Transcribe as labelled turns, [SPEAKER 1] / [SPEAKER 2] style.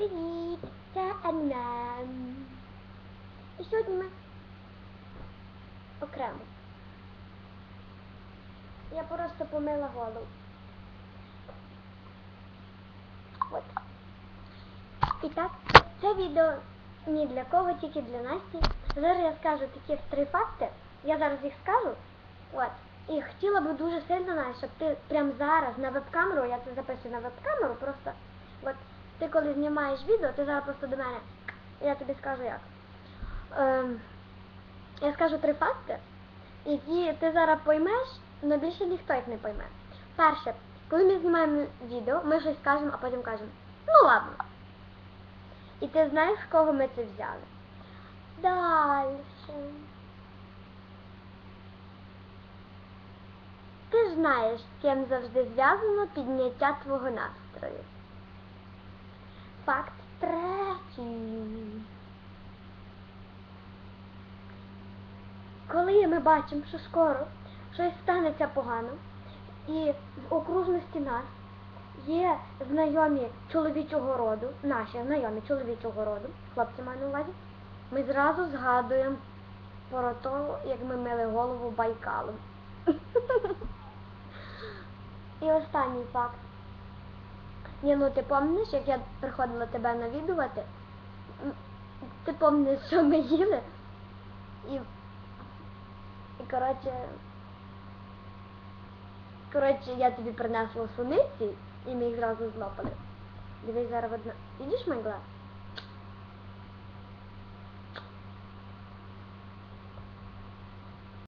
[SPEAKER 1] Привіт! Це Анна. І сьогодні ми окремо. Я просто помила голову. От. І так, це відео ні для кого, тільки для Насті. Зараз я скажу таких три факти. Я зараз їх скажу. От. І хотіла би дуже сильно, щоб ти прямо зараз на веб-камеру, я це записую на веб-камеру, просто от ти коли знімаєш відео, ти зараз просто до мене, я тобі скажу як. Ем, я скажу три факти, які ти зараз поймеш, але більше ніхто їх не пойме. Перше, коли ми знімаємо відео, ми щось кажемо, а потім кажемо, ну ладно. І ти знаєш, з кого ми це взяли. Дальше. Ти знаєш, з ким завжди зв'язано підняття твого настрою. Факт третій. Коли ми бачимо, що скоро щось станеться погано, і в окружності нас є знайомі чоловічого роду, наші знайомі чоловічого роду, хлопці маю на увазі, ми зразу згадуємо про те, як ми мили голову байкалом. І останній факт. Ні, ну ти пам'ятаєш, як я приходила тебе навідувати? Ти пам'ятаєш, що ми їли? І, і коротше, коротше, я тобі принесла суниці, і ми їх зразу злопали. Дивись зараз одна. Видиш мой глаз?